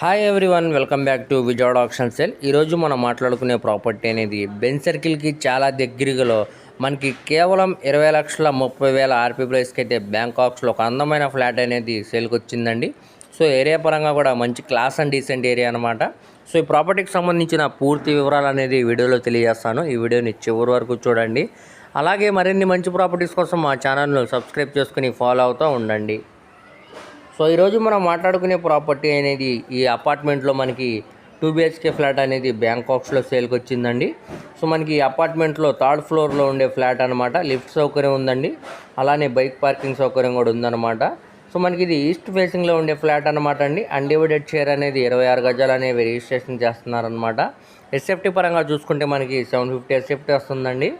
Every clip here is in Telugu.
Hi everyone welcome back to Vijayawada option sell ఈరోజు మనం మాట్లాడుకునే ప్రాపర్టీ అనేది బెన్ సర్కిల్కి చాలా దగ్గరలో మనకి కేవలం ఇరవై లక్షల ముప్పై వేల ఆర్పీ ప్రైస్కి అయితే బ్యాంకాక్స్లో ఒక అందమైన ఫ్లాట్ అనేది సేల్కి వచ్చిందండి. సో ఏరియా పరంగా కూడా మంచి క్లాస్ అండ్ డీసెంట్ ఏరియా అనమాట సో ఈ ప్రాపర్టీకి సంబంధించిన పూర్తి వివరాలు అనేది వీడియోలో తెలియజేస్తాను. ఈ వీడియోని చివరి వరకు చూడండి. అలాగే మరిన్ని మంచి ప్రాపర్టీస్ కోసం మా ఛానల్ను సబ్స్క్రైబ్ చేసుకుని ఫాలో అవుతూ ఉండండి. సో ఈరోజు మనం మాట్లాడుకునే ప్రాపర్టీ అనేది ఈ అపార్ట్మెంట్లో మనకి టూ బిహెచ్కే ఫ్లాట్ అనేది బ్యాంకాక్స్లో సేల్కి వచ్చిందండి సో మనకి ఈ అపార్ట్మెంట్లో థర్డ్ ఫ్లోర్లో ఉండే ఫ్లాట్ అనమాట లిఫ్ట్ సౌకర్యం ఉందండి. అలానే బైక్ పార్కింగ్ సౌకర్యం కూడా ఉందన్నమాట. సో మనకి ఇది ఈస్ట్ ఫేసింగ్లో ఉండే ఫ్లాట్ అనమాట అండి. అన్డివైడెడ్ షేర్ అనేది ఇరవై ఆరు గజాలు అనేవి రిజిస్ట్రేషన్ చేస్తున్నారనమాట ఎస్ఎఫ్టీ పరంగా చూసుకుంటే మనకి సెవెన్ ఫిఫ్టీ ఎస్ఎఫ్టీ వస్తుందండి.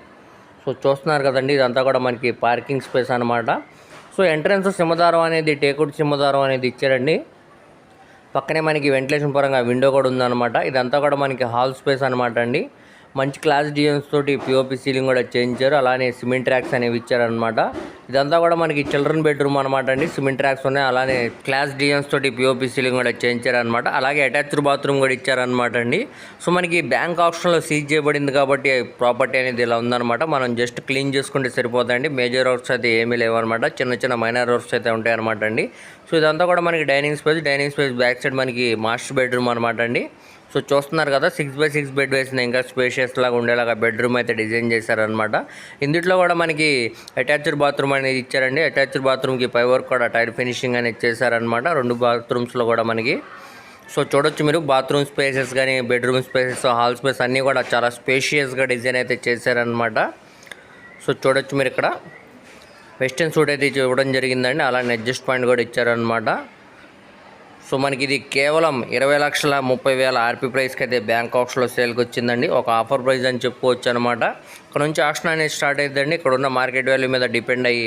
సో చూస్తున్నారు కదండి ఇదంతా కూడా మనకి పార్కింగ్ స్పేస్ అనమాట సో ఎంట్రన్స్ సింహదారం అనేది టేకుడ్ సింహదారం అనేది ఇచ్చారండి. పక్కనే మనకి వెంటిలేషన్ పరంగా విండో కూడా ఉందన్నమాట. ఇదంతా కూడా మనకి హాల్ స్పేస్ అనమాట అండి. మంచి క్లాస్ డిజైన్స్ తోటి పిఓపి సీలింగ్ కూడా చేయించారు అలానే సిమెంట్ ట్రాక్స్ అనేవి ఇచ్చారనమాట ఇదంతా కూడా మనకి చిల్డ్రన్ బెడ్రూమ్ అనమాట అండి. సిమెంట్ ట్రాక్స్ ఉన్నాయి. అలానే క్లాస్ డిజైన్స్ తోటి పిఓపి సీలింగ్ కూడా చేయించారనమాట అలాగే అటాచ్డ్ బాత్రూమ్ కూడా ఇచ్చారనమాట అండి. సో మనకి బ్యాంక్ ఆప్షన్లో సీజ్ చేయబడింది కాబట్టి ప్రాపర్టీ అనేది ఇలా ఉందన్నమాట. మనం జస్ట్ క్లీన్ చేసుకుంటే సరిపోతాయండి మేజర్ వర్క్స్ అయితే ఏమీ లేవన్నమాట. చిన్న చిన్న మైనర్ వర్క్స్ అయితే ఉంటాయన్నమాట అండి. సో ఇదంతా కూడా మనకి dining space dining space back side మనకి మాస్టర్ బెడ్రూమ్ అనమాట అండి. సో చూస్తున్నారు కదా సిక్స్ బై సిక్స్ బెడ్ వేసిన ఇంకా స్పేషియస్ లాగా ఉండేలాగా బెడ్రూమ్ అయితే డిజైన్ చేశారనమాట ఇందులో కూడా మనకి అటాచ్డ్ బాత్రూమ్ అనేది ఇచ్చారండి. అటాచ్డ్ బాత్రూమ్కి పై వర్క్ కూడా టైర్ ఫినిషింగ్ అనేది చేశారనమాట రెండు బాత్రూమ్స్లో కూడా మనకి. సో చూడొచ్చు మీరు బాత్రూమ్ స్పేసెస్ కానీ బెడ్రూమ్ స్పేసెస్ హాల్ స్పేస్ అన్నీ కూడా చాలా స్పేషియస్గా డిజైన్ అయితే చేశారనమాట సో చూడొచ్చు మీరు ఇక్కడ. వెస్టర్న్ సూట్ అయితే ఇవ్వడం జరిగిందండి. అలానే అడ్జస్ట్ పాయింట్ కూడా ఇచ్చారనమాట సో మనకి ఇది కేవలం ఇరవై లక్షల ముప్పై వేల ఆర్పీ ప్రైస్కి అయితే ఆప్షన్లో సేల్కి వచ్చిందండి. ఒక ఆఫర్ ప్రైస్ అని చెప్పుకోవచ్చు అనమాట ఇక్కడ నుంచి ఆక్షన్ అనేది స్టార్ట్ అవుతుందండి ఇక్కడ ఉన్న మార్కెట్ వాల్యూ మీద డిపెండ్ అయ్యి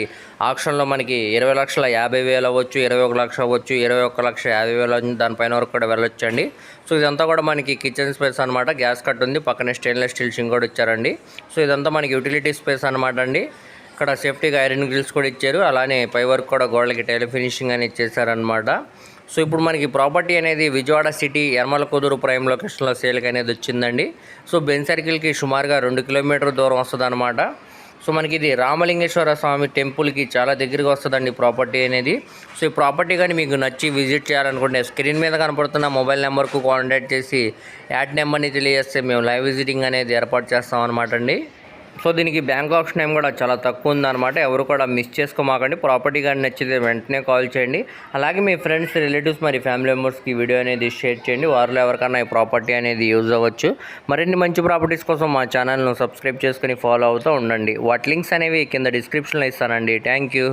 ఆక్షన్లో మనకి ఇరవై లక్షల యాభై వేలు అవ్వచ్చు ఇరవై ఒక లక్ష అవ్వచ్చు ఇరవై ఒక్క లక్ష యాభై వేలు అవ్వచ్చు, దానిపైన వరకు కూడా వెళ్ళొచ్చండి. సో ఇదంతా కూడా మనకి కిచెన్ స్పేస్ అనమాట గ్యాస్ కట్ ఉంది. పక్కనే స్టెయిన్లెస్ స్టీల్ సింగ్ కూడా ఇచ్చారండి. సో ఇదంతా మనకి యూటిలిటీ స్పేస్ అనమాట అండి. ఇక్కడ సేఫ్టీగా ఐరన్ గ్రిల్స్ కూడా ఇచ్చారు. అలానే పై వర్క్ కూడా గోడలకి టైల్ ఫినిషింగ్ అనేది చేశారనమాట సో ఇప్పుడు మనకి ప్రాపర్టీ అనేది విజయవాడ సిటీ యర్మల కుదురు ప్రైమ్ లొకేషన్లో సేల్కి అనేది వచ్చిందండి. సో బెన్ సర్కిల్కి సుమారుగా రెండు కిలోమీటర్ దూరం వస్తుంది సో మనకి ఇది రామలింగేశ్వర స్వామి టెంపుల్కి చాలా దగ్గరగా వస్తుందండి ప్రాపర్టీ అనేది. సో ఈ ప్రాపర్టీ కానీ మీకు నచ్చి విజిట్ చేయాలనుకుంటే స్క్రీన్ మీద కనపడుతున్న మొబైల్ నెంబర్కు కాంటాక్ట్ చేసి యాడ్ నెంబర్ని తెలియజేస్తే మేము లైవ్ విజిటింగ్ అనేది ఏర్పాటు చేస్తాం అనమాట అండి. సో దీనికి బ్యాంక్ ఆప్షన్ టైం కూడా చాలా తక్కువ ఉందన్నమాట. ఎవరు కూడా మిస్ చేసుకోమాకండి. ప్రాపర్టీ కానీ నచ్చితే వెంటనే కాల్ చేయండి. అలాగే మీ ఫ్రెండ్స్ రిలేటివ్స్ మరి ఫ్యామిలీ మెంబర్స్కి వీడియో అనేది షేర్ చేయండి. వారిలో ఎవరికైనా ఈ ప్రాపర్టీ అనేది యూజ్ అవ్వచ్చు. మరిన్ని మంచి ప్రాపర్టీస్ కోసం మా ఛానల్ను సబ్స్క్రైబ్ చేసుకుని ఫాలో అవుతూ ఉండండి. వాటి లింక్స్ అనేవి కింద డిస్క్రిప్షన్లో ఇస్తానండి. Thank you